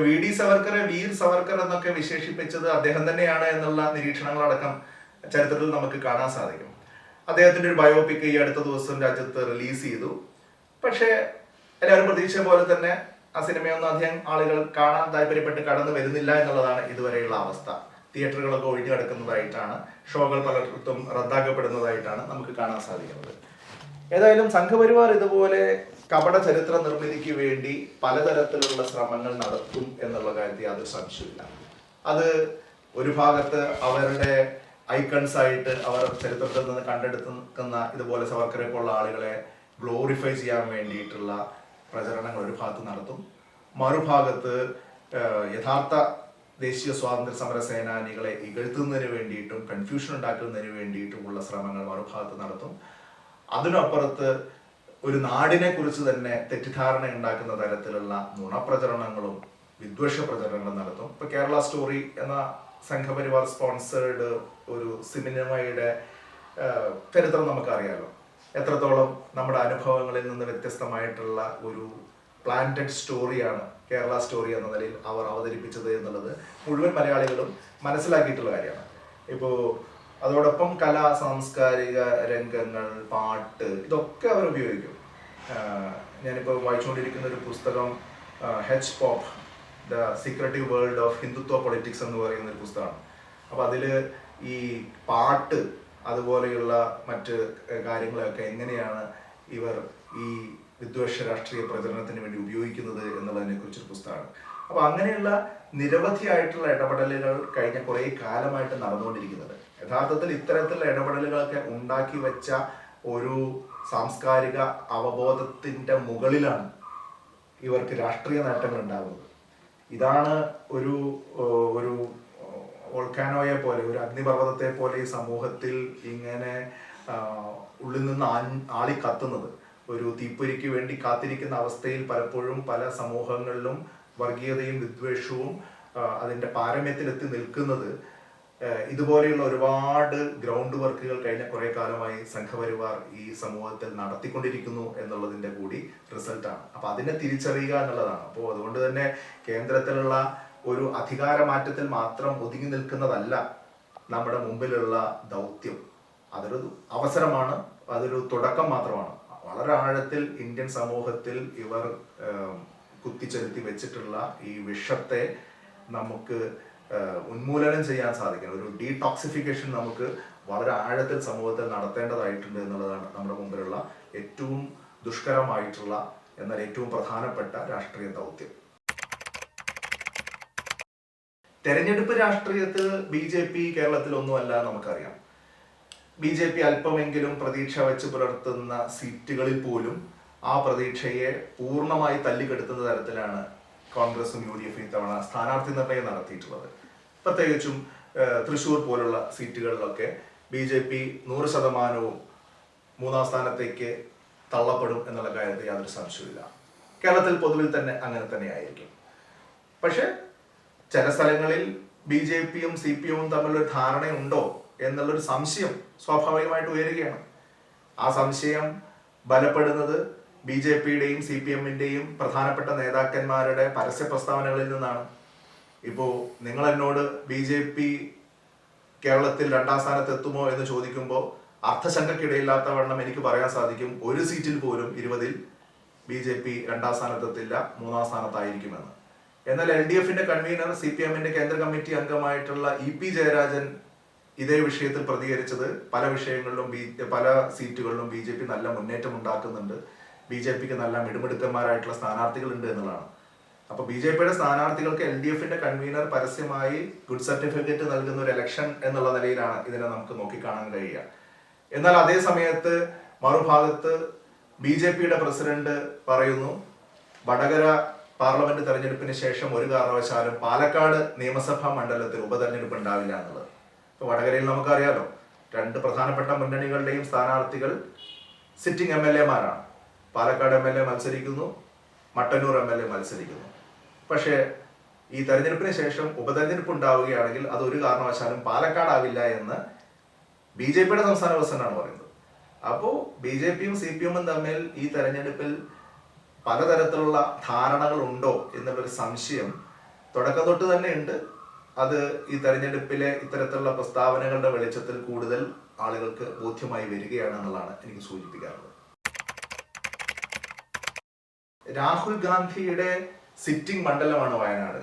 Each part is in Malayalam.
വി ഡി സവർക്കറെ വീർ സവർക്കർ എന്നൊക്കെ വിശേഷിപ്പിച്ചത് അദ്ദേഹം തന്നെയാണ് എന്നുള്ള നിരീക്ഷണങ്ങളടക്കം ചരിത്രത്തിൽ നമുക്ക് കാണാൻ സാധിക്കും. അദ്ദേഹത്തിന്റെ ഒരു ബയോപിക് ഈ അടുത്ത ദിവസം രാജ്യത്ത് റിലീസ് ചെയ്തു. പക്ഷേ എല്ലാവരും പ്രതീക്ഷ പോലെ തന്നെ ആ സിനിമയൊന്നും അധികം ആളുകൾ കാണാൻ താല്പര്യപ്പെട്ട് കടന്നു വരുന്നില്ല എന്നുള്ളതാണ് ഇതുവരെയുള്ള അവസ്ഥ. തിയേറ്ററുകളൊക്കെ ഒഴിഞ്ഞു കിടക്കുന്നതായിട്ടാണ് ഷോകൾ പലർക്കും റദ്ദാക്കപ്പെടുന്നതായിട്ടാണ് നമുക്ക് കാണാൻ സാധിക്കുന്നത്. ഏതായാലും സംഘപരിവാർ ഇതുപോലെ കപട ചരിത്ര നിർമ്മിതിക്ക് വേണ്ടി പലതരത്തിലുള്ള ശ്രമങ്ങൾ നടത്തും എന്നുള്ള കാര്യത്തിൽ യാതൊരു സംശയമില്ല അത് ഒരു ഭാഗത്ത് അവരുടെ ഐക്കൺസ് ആയിട്ട് അവർ ചരിത്രത്തിൽ നിന്ന് കണ്ടെടുക്കുന്ന ഇതുപോലെ സവർക്കറെ പോലുള്ള ആളുകളെ ഗ്ലോറിഫൈ ചെയ്യാൻ വേണ്ടിയിട്ടുള്ള പ്രചരണങ്ങൾ ഒരു ഭാഗത്ത് നടത്തും. മറുഭാഗത്ത് യഥാർത്ഥ ദേശീയ സ്വാതന്ത്ര്യ സമര സേനാനികളെ ഇകഴ്ത്തുന്നതിന് വേണ്ടിയിട്ടും കൺഫ്യൂഷൻ ഉണ്ടാക്കുന്നതിന് വേണ്ടിയിട്ടുമുള്ള ശ്രമങ്ങൾ മറുഭാഗത്ത് നടത്തും. അതിനപ്പുറത്ത് ഒരു നാടിനെ കുറിച്ച് തന്നെ തെറ്റിദ്ധാരണ ഉണ്ടാക്കുന്ന തരത്തിലുള്ള നുണപ്രചരണങ്ങളും വിദ്വേഷ പ്രചരണങ്ങളും നടത്തും. ഇപ്പൊ കേരള സ്റ്റോറി എന്ന സംഘപരിവാർ സ്പോൺസേർഡ് ഒരു സിനിമയുടെ ചരിത്രം നമുക്കറിയാലോ. എത്രത്തോളം നമ്മുടെ അനുഭവങ്ങളിൽ നിന്ന് വ്യത്യസ്തമായിട്ടുള്ള ഒരു പ്ലാന്റഡ് സ്റ്റോറിയാണ് കേരള സ്റ്റോറി എന്ന നിലയിൽ അവർ അവതരിപ്പിച്ചത് എന്നുള്ളത് മുഴുവൻ മലയാളികളും മനസ്സിലാക്കിയിട്ടുള്ള കാര്യമാണ്. ഇപ്പോൾ അതോടൊപ്പം കലാ സാംസ്കാരിക രംഗങ്ങൾ പാട്ട് ഇതൊക്കെ അവർ ഉപയോഗിക്കും. ഞാനിപ്പോൾ വായിച്ചുകൊണ്ടിരിക്കുന്ന ഒരു പുസ്തകം H pop the secretive world of Hindutva politics എന്ന് പറയുന്ന ഒരു പുസ്തകമാണ്. അപ്പോൾ അതിൽ ഈ പാട്ട് അതുപോലെയുള്ള മറ്റ് കാര്യങ്ങളൊക്കെ എങ്ങനെയാണ് ഇവർ ഈ വിദ്വേഷ രാഷ്ട്രീയ പ്രചരണത്തിന് വേണ്ടി ഉപയോഗിക്കുന്നത് എന്നുള്ളതിനെ കുറിച്ചൊരു പുസ്തകമാണ്. അപ്പൊ അങ്ങനെയുള്ള നിരവധിയായിട്ടുള്ള ഇടപെടലുകൾ കഴിഞ്ഞ കുറേ കാലമായിട്ട് നടന്നുകൊണ്ടിരിക്കുന്നത്. യഥാർത്ഥത്തിൽ ഇത്തരത്തിലുള്ള ഇടപെടലുകളൊക്കെ ഉണ്ടാക്കി വെച്ച ഒരു സാംസ്കാരിക അവബോധത്തിന്റെ മുകളിലാണ് ഇവർക്ക് രാഷ്ട്രീയ നേട്ടങ്ങൾ ഉണ്ടാകുന്നത് ഇതാണ് ഒരു ഒരു വോൾക്കാനോയെ പോലെ ഒരു അഗ്നിപർവതത്തെ പോലെ ഈ സമൂഹത്തിൽ ഇങ്ങനെ ഉള്ളിൽ നിന്ന് ആളി കത്തുന്നത് ഒരു തീപ്പൊരിക്ക് വേണ്ടി കാത്തിരിക്കുന്ന അവസ്ഥയിൽ പലപ്പോഴും പല സമൂഹങ്ങളിലും വർഗീയതയും വിദ്വേഷവും അതിന്റെ പാരമ്യത്തിലെത്തി നിൽക്കുന്നത് ഇതുപോലെയുള്ള ഒരുപാട് ഗ്രൗണ്ട് വർക്കുകൾ കഴിഞ്ഞ കുറേ കാലമായി സംഘപരിവാർ ഈ സമൂഹത്തിൽ നടത്തിക്കൊണ്ടിരിക്കുന്നു എന്നുള്ളതിന്റെ കൂടി റിസൾട്ടാണ്. അപ്പോൾ അതിനെ തിരിച്ചറിയുക എന്നുള്ളതാണ്. അപ്പോൾ അതുകൊണ്ട് തന്നെ കേന്ദ്രത്തിലുള്ള ഒരു അധികാരമാറ്റത്തിൽ മാത്രം ഒതുങ്ങി നിൽക്കുന്നതല്ല നമ്മുടെ മുമ്പിലുള്ള ദൗത്യം. അതൊരു അവസരമാണ് അതൊരു തുടക്കം മാത്രമാണ്. വളരെ ആഴത്തിൽ ഇന്ത്യൻ സമൂഹത്തിൽ ഇവർ കുത്തിച്ചെലുത്തി വെച്ചിട്ടുള്ള ഈ വിഷത്തെ നമുക്ക് ഉന്മൂലനം ചെയ്യാൻ സാധിക്കണം. ഒരു ഡീടോക്സിഫിക്കേഷൻ നമുക്ക് വളരെ ആഴത്തിൽ സമൂഹത്തിൽ നടത്തേണ്ടതായിട്ടുണ്ട് എന്നുള്ളതാണ് നമ്മുടെ മുമ്പിലുള്ള ഏറ്റവും ദുഷ്കരമായിട്ടുള്ള എന്നാൽ ഏറ്റവും പ്രധാനപ്പെട്ട രാഷ്ട്രീയ ദൗത്യം. തെരഞ്ഞെടുപ്പ് രാഷ്ട്രീയത്തിൽ ബി ജെ പി കേരളത്തിൽ ഒന്നുമല്ല നമുക്കറിയാം. ബി ജെ പി അല്പമെങ്കിലും പ്രതീക്ഷ വെച്ച് പുലർത്തുന്ന സീറ്റുകളിൽ പോലും ആ പ്രതീക്ഷയെ പൂർണമായി തല്ലിക്കെടുത്തുന്ന തരത്തിലാണ് കോൺഗ്രസും യു ഡി എഫും ഇത്തവണ സ്ഥാനാർത്ഥി നിർണയം നടത്തിയിട്ടുള്ളത്. പ്രത്യേകിച്ചും തൃശൂർ പോലുള്ള സീറ്റുകളിലൊക്കെ ബി ജെ പി നൂറ് ശതമാനവും മൂന്നാം സ്ഥാനത്തേക്ക് തള്ളപ്പെടും എന്നുള്ള കാര്യത്തിൽ യാതൊരു സംശയമില്ല കേരളത്തിൽ പൊതുവിൽ തന്നെ അങ്ങനെ തന്നെയായിരിക്കും. പക്ഷെ ചില സ്ഥലങ്ങളിൽ ബി ജെ പിയും സി പി എമ്മും തമ്മിലൊരു ധാരണയുണ്ടോ എന്നുള്ളൊരു സംശയം സ്വാഭാവികമായിട്ട് ഉയരുകയാണ്. ആ സംശയം ബലപ്പെടുന്നത് ബി ജെ പിയുടെയും സി പി എമ്മിന്റെയും പ്രധാനപ്പെട്ട നേതാക്കന്മാരുടെ പരസ്യ പ്രസ്താവനകളിൽ നിന്നാണ്. ഇപ്പോ നിങ്ങൾ എന്നോട് ബി ജെ പി കേരളത്തിൽ രണ്ടാം സ്ഥാനത്ത് എത്തുമോ എന്ന് ചോദിക്കുമ്പോൾ അർത്ഥശങ്കക്കിടയില്ലാത്ത വണ്ണം എനിക്ക് പറയാൻ സാധിക്കും. ഒരു സീറ്റിൽ പോലും ഇരുപതിൽ ബി ജെ പി രണ്ടാം സ്ഥാനത്തെത്തില്ല മൂന്നാം സ്ഥാനത്തായിരിക്കുമെന്ന്. എന്നാൽ എൽ ഡി എഫിന്റെ കൺവീനർ സി പി എമ്മിന്റെ കേന്ദ്ര കമ്മിറ്റി അംഗമായിട്ടുള്ള ഇ പി ജയരാജൻ ഇതേ വിഷയത്തിൽ പ്രതികരിച്ചത് പല വിഷയങ്ങളിലും ബി പല സീറ്റുകളിലും ബി ജെ പി നല്ല മുന്നേറ്റം ഉണ്ടാക്കുന്നുണ്ട്. ബി ജെ പിക്ക് നല്ല മിടുമിടുക്കന്മാരായിട്ടുള്ള സ്ഥാനാർത്ഥികൾ ഉണ്ട് എന്നുള്ളതാണ്. അപ്പൊ ബി ജെ പിയുടെ സ്ഥാനാർത്ഥികൾക്ക് എൽ ഡി എഫിന്റെ കൺവീനർ പരസ്യമായി ഗുഡ് സർട്ടിഫിക്കറ്റ് നൽകുന്ന ഒരു ഇലക്ഷൻ എന്നുള്ള നിലയിലാണ് ഇതിനെ നമുക്ക് നോക്കിക്കാണാൻ കഴിയുക. എന്നാൽ അതേ സമയത്ത് മറുഭാഗത്ത് ബി ജെ പിയുടെ പ്രസിഡന്റ് പറയുന്നു വടകര പാർലമെന്റ് തെരഞ്ഞെടുപ്പിന് ശേഷം ഒരു കാരണവശാലും പാലക്കാട് നിയമസഭാ മണ്ഡലത്തിൽ ഉപതെരഞ്ഞെടുപ്പ് ഉണ്ടാവില്ല എന്നുള്ളത്. ഇപ്പൊ വടകരയിൽ നമുക്കറിയാലോ രണ്ട് പ്രധാനപ്പെട്ട മുന്നണികളുടെയും സ്ഥാനാർത്ഥികൾ സിറ്റിംഗ് എം എൽ എമാരാണ് പാലക്കാട് എം എൽ എ മത്സരിക്കുന്നു മട്ടന്നൂർ എം എൽ എ മത്സരിക്കുന്നു. പക്ഷേ ഈ തെരഞ്ഞെടുപ്പിന് ശേഷം ഉപതെരഞ്ഞെടുപ്പ് ഉണ്ടാവുകയാണെങ്കിൽ അത് ഒരു കാരണവശാലും പാലക്കാടാവില്ല എന്ന് ബി ജെ പിയുടെ സംസ്ഥാന പ്രസിഡന്റാണ് പറയുന്നത്. അപ്പോൾ ബി ജെ പിയും സി പി എമ്മും തമ്മിൽ ഈ തെരഞ്ഞെടുപ്പിൽ പലതരത്തിലുള്ള ധാരണകൾ ഉണ്ടോ എന്നുള്ളൊരു സംശയം തുടക്കം തൊട്ട് തന്നെ ഉണ്ട്. അത് ഈ തെരഞ്ഞെടുപ്പിലെ ഇത്തരത്തിലുള്ള പ്രസ്താവനകളുടെ വെളിച്ചത്തിൽ കൂടുതൽ ആളുകൾക്ക് ബോധ്യമായി വരികയാണ് എന്നുള്ളതാണ് എനിക്ക് സൂചിപ്പിക്കാറുള്ളത് രാഹുൽ ഗാന്ധിയുടെ സിറ്റിംഗ് മണ്ഡലമാണ് വയനാട്.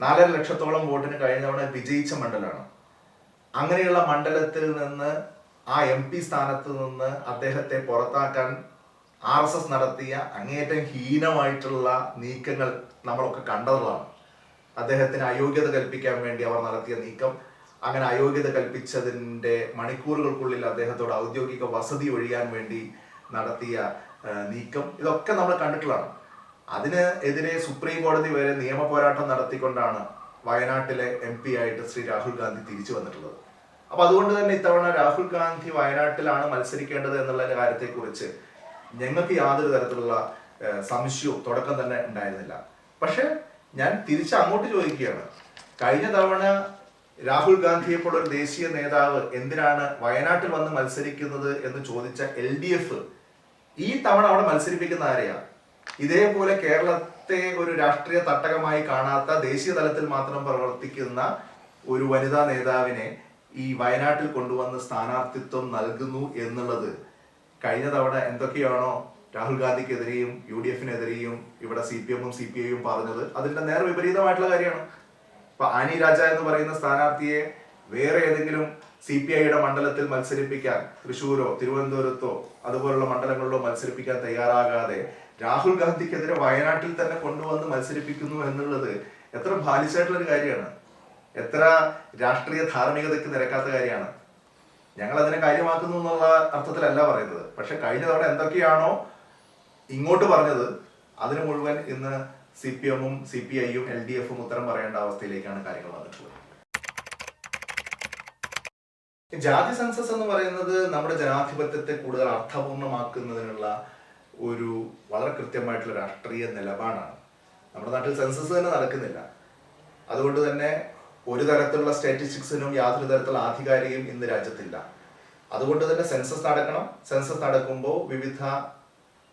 നാലര ലക്ഷത്തോളം വോട്ടിന് കഴിഞ്ഞ തവണ വിജയിച്ച മണ്ഡലമാണ്. അങ്ങനെയുള്ള മണ്ഡലത്തിൽ നിന്ന് ആ എം പി സ്ഥാനത്ത് നിന്ന് അദ്ദേഹത്തെ പുറത്താക്കാൻ ആർ എസ് എസ് നടത്തിയ അങ്ങേയറ്റം ഹീനമായിട്ടുള്ള നീക്കങ്ങൾ നമ്മളൊക്കെ കണ്ടതാണ്. അദ്ദേഹത്തിന് അയോഗ്യത കൽപ്പിക്കാൻ വേണ്ടി അവർ നടത്തിയ നീക്കം അങ്ങനെ അയോഗ്യത കൽപ്പിച്ചതിന്റെ മണിക്കൂറുകൾക്കുള്ളിൽ അദ്ദേഹത്തോട് ഔദ്യോഗിക വസതി ഒഴിയാൻ വേണ്ടി നടത്തിയ നീക്കം. ഇതൊക്കെ നമ്മൾ കണ്ടിട്ടുള്ളതാണ്. അതിന് എതിരെ സുപ്രീം കോടതി വരെ നിയമ പോരാട്ടം നടത്തിക്കൊണ്ടാണ് വയനാട്ടിലെ എം പി ആയിട്ട് ശ്രീ രാഹുൽ ഗാന്ധി തിരിച്ചു വന്നിട്ടുള്ളത്. അപ്പൊ അതുകൊണ്ട് തന്നെ ഇത്തവണ രാഹുൽ ഗാന്ധി വയനാട്ടിലാണ് മത്സരിക്കേണ്ടത് എന്നുള്ള കാര്യത്തെക്കുറിച്ച് ഞങ്ങൾക്ക് യാതൊരു തരത്തിലുള്ള സംശയവും തുടക്കം തന്നെ ഉണ്ടായിരുന്നില്ല. പക്ഷെ ഞാൻ തിരിച്ച് അങ്ങോട്ട് ചോദിക്കുകയാണ്. കഴിഞ്ഞ തവണ രാഹുൽ ഗാന്ധിയെ പോലെ ഒരു ദേശീയ നേതാവ് എന്തിനാണ് വയനാട്ടിൽ വന്ന് മത്സരിക്കുന്നത് എന്ന് ചോദിച്ച എൽ ഡി എഫ് ഈ തവണ അവിടെ മത്സരിപ്പിക്കുന്ന ആരെയാ? ഇതേപോലെ കേരളത്തെ ഒരു രാഷ്ട്രീയ തട്ടകമായി കാണാത്ത ദേശീയ തലത്തിൽ മാത്രം പ്രവർത്തിക്കുന്ന ഒരു വനിതാ നേതാവിനെ ഈ വയനാട്ടിൽ കൊണ്ടുവന്ന് സ്ഥാനാർത്ഥിത്വം നൽകുന്നു എന്നുള്ളത് കഴിഞ്ഞ തവണ എന്തൊക്കെയാണോ രാഹുൽ ഗാന്ധിക്കെതിരെയും യു ഡി എഫിനെതിരെയും ഇവിടെ സി പി എമ്മും സി പി ഐയും പറഞ്ഞത് അതിന്റെ നേർ വിപരീതമായിട്ടുള്ള കാര്യമാണ്. ഇപ്പൊ ആനി രാജ എന്ന് പറയുന്ന സ്ഥാനാർത്ഥിയെ വേറെ ഏതെങ്കിലും സി പി ഐയുടെ മണ്ഡലത്തിൽ മത്സരിപ്പിക്കാൻ തൃശൂരോ തിരുവനന്തപുരത്തോ അതുപോലുള്ള മണ്ഡലങ്ങളിലോ മത്സരിപ്പിക്കാൻ തയ്യാറാകാതെ രാഹുൽ ഗാന്ധിക്കെതിരെ വയനാട്ടിൽ തന്നെ കൊണ്ടുവന്ന് മത്സരിപ്പിക്കുന്നു എന്നുള്ളത് എത്ര ബാലിശമായിട്ടുള്ള ഒരു കാര്യമാണ്. എത്ര രാഷ്ട്രീയ ധാർമ്മികതയ്ക്ക് നിരക്കാത്ത കാര്യമാണ്. ഞങ്ങൾ അതിനെ കാര്യമാക്കുന്നു എന്നുള്ള അർത്ഥത്തിലല്ല പറയുന്നത്. പക്ഷെ കഴിഞ്ഞ തവണ എന്തൊക്കെയാണോ ഇങ്ങോട്ട് പറഞ്ഞത് അതിന് മുഴുവൻ ഇന്ന് സി പി എമ്മും സി പി ഐയും എൽ ഡി എഫും ഉത്തരം പറയേണ്ട അവസ്ഥയിലേക്കാണ് കാര്യങ്ങൾ വന്നിട്ടുള്ളത്. ജാതി സെൻസസ് എന്ന് പറയുന്നത് നമ്മുടെ ജനാധിപത്യത്തെ കൂടുതൽ അർത്ഥപൂർണമാക്കുന്നതിനുള്ള ഒരു വളരെ കൃത്യമായിട്ടുള്ള രാഷ്ട്രീയ നിലപാടാണ്. നമ്മുടെ നാട്ടിൽ സെൻസസ് തന്നെ നടക്കുന്നില്ല. അതുകൊണ്ട് തന്നെ ഒരു തരത്തിലുള്ള സ്റ്റാറ്റിസ്റ്റിക്സിനും യാതൊരു തരത്തിലുള്ള ആധികാരികയും ഇന്ന് രാജ്യത്തില്ല. അതുകൊണ്ട് തന്നെ സെൻസസ് നടക്കണം. സെൻസസ് നടക്കുമ്പോൾ വിവിധ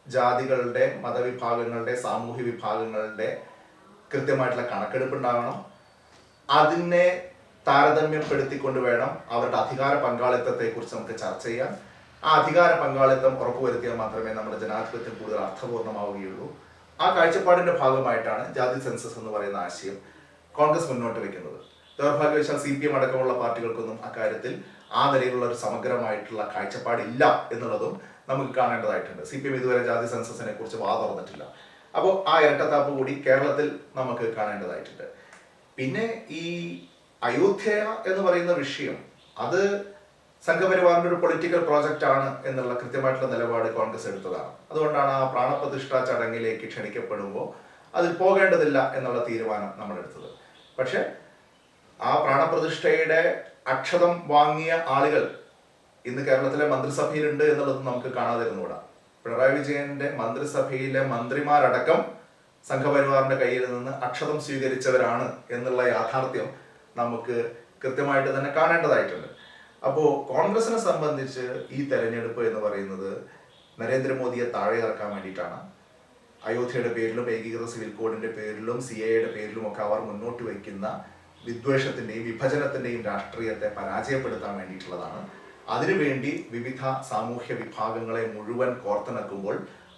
ജാതികളുടെ മതവിഭാഗങ്ങളുടെ സാമൂഹ്യ വിഭാഗങ്ങളുടെ കൃത്യമായിട്ടുള്ള കണക്കെടുപ്പ് ഉണ്ടാകണം അതിനെ താരതമ്യപ്പെടുത്തിക്കൊണ്ട് വേണം അവരുടെ അധികാര പങ്കാളിത്തത്തെ കുറിച്ച് നമുക്ക് ചർച്ച ചെയ്യാം ആ അധികാര പങ്കാളിത്തം ഉറപ്പുവരുത്തിയാൽ മാത്രമേ നമ്മുടെ ജനാധിപത്യം കൂടുതൽ അർത്ഥപൂർണമാവുകയുള്ളൂ ആ കാഴ്ചപ്പാടിന്റെ ഭാഗമായിട്ടാണ് ജാതി സെൻസസ് എന്ന് പറയുന്ന ആശയം കോൺഗ്രസ് മുന്നോട്ട് വെക്കുന്നത്. ദൗർഭാഗ്യവശാൽ സി പി എം അടക്കമുള്ള പാർട്ടികൾക്കൊന്നും അക്കാര്യത്തിൽ ആ നിലയിലുള്ള ഒരു സമഗ്രമായിട്ടുള്ള കാഴ്ചപ്പാടില്ല എന്നുള്ളതും നമുക്ക് കാണേണ്ടതായിട്ടുണ്ട്. സി പി എം ഇതുവരെ ജാതി സെൻസസിനെ കുറിച്ച് വാ അപ്പോൾ ആ ഇരട്ടത്താപ്പ് കൂടി കേരളത്തിൽ നമുക്ക് കാണേണ്ടതായിട്ടുണ്ട്. പിന്നെ ഈ അയോധ്യ എന്ന് പറയുന്ന വിഷയം അത് സംഘപരിവാറിന്റെ ഒരു പൊളിറ്റിക്കൽ പ്രോജക്റ്റ് ആണ് എന്നുള്ള കൃത്യമായിട്ടുള്ള നിലപാട് കോൺഗ്രസ് എടുത്തതാണ്. അതുകൊണ്ടാണ് ആ പ്രാണപ്രതിഷ്ഠ ചടങ്ങിലേക്ക് ക്ഷണിക്കപ്പെടുമ്പോൾ അതിൽ പോകേണ്ടതില്ല എന്നുള്ള തീരുമാനം നമ്മൾ എടുത്തത് പക്ഷെ ആ പ്രാണപ്രതിഷ്ഠയുടെ അക്ഷതം വാങ്ങിയ ആളുകൾ ഇന്ന് കേരളത്തിലെ മന്ത്രിസഭയിലുണ്ട് എന്നുള്ളത് നമുക്ക് കാണാതിരുന്നുകൂടാ. പിണറായി വിജയന്റെ മന്ത്രിസഭയിലെ മന്ത്രിമാരടക്കം സംഘപരിവാറിന്റെ കയ്യിൽ നിന്ന് അക്ഷതം സ്വീകരിച്ചവരാണ് എന്നുള്ള യാഥാർത്ഥ്യം നമുക്ക് കൃത്യമായിട്ട് തന്നെ കാണേണ്ടതായിട്ടുണ്ട്. അപ്പോൾ കോൺഗ്രസിനെ സംബന്ധിച്ച് ഈ തെരഞ്ഞെടുപ്പ് എന്ന് പറയുന്നത് നരേന്ദ്രമോദിയെ താഴെ ഇറക്കാൻ വേണ്ടിയിട്ടാണ്. അയോധ്യയുടെ പേരിലും ഏകീകൃത സിവിൽ കോഡിന്റെ പേരിലും സി എയുടെ പേരിലും ഒക്കെ അവർ മുന്നോട്ട് വയ്ക്കുന്ന വിദ്വേഷത്തിന്റെയും വിഭജനത്തിന്റെയും രാഷ്ട്രീയത്തെ പരാജയപ്പെടുത്താൻ വേണ്ടിയിട്ടുള്ളതാണ്. അതിനുവേണ്ടി വിവിധ സാമൂഹ്യ വിഭാഗങ്ങളെ മുഴുവൻ കോർത്തിണക്കുമ്പോൾ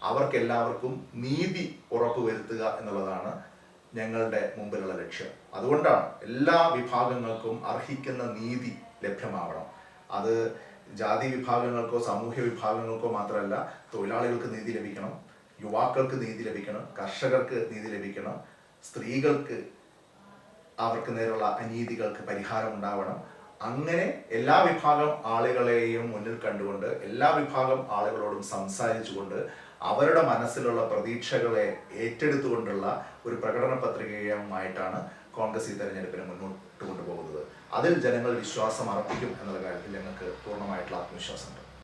അവർക്കെല്ലാവർക്കും നീതി ഉറപ്പുവരുത്തുക എന്നുള്ളതാണ് ഞങ്ങളുടെ മുമ്പിലുള്ള ലക്ഷ്യം. അതുകൊണ്ടാണ് എല്ലാ വിഭാഗങ്ങൾക്കും അർഹിക്കുന്ന നീതി ലഭ്യമാവണം. അത് ജാതി വിഭാഗങ്ങൾക്കോ സാമൂഹ്യ വിഭാഗങ്ങൾക്കോ മാത്രമല്ല തൊഴിലാളികൾക്ക് നീതി ലഭിക്കണം യുവാക്കൾക്ക് നീതി ലഭിക്കണം കർഷകർക്ക് നീതി ലഭിക്കണം സ്ത്രീകൾക്ക് അവർക്ക് നേരെയുള്ള അനീതികൾക്ക് പരിഹാരം ഉണ്ടാവണം. അങ്ങനെ എല്ലാ വിഭാഗം ആളുകളെയും മുന്നിൽ കണ്ടുകൊണ്ട് എല്ലാ വിഭാഗം ആളുകളോടും സംസാരിച്ചുകൊണ്ട് അവരുടെ മനസ്സിലുള്ള പ്രതീക്ഷകളെ ഏറ്റെടുത്തുകൊണ്ടുള്ള ഒരു പ്രകടന പത്രികയുമായിട്ടാണ് കോൺഗ്രസ് ഈ തെരഞ്ഞെടുപ്പിനെ മുന്നോട്ട് കൊണ്ടുപോകുന്നത്. അതിൽ ജനങ്ങൾ വിശ്വാസം അർപ്പിക്കും എന്നുള്ള കാര്യത്തിൽ ഞങ്ങൾക്ക് പൂർണമായിട്ടുള്ള ആത്മവിശ്വാസമുണ്ട്.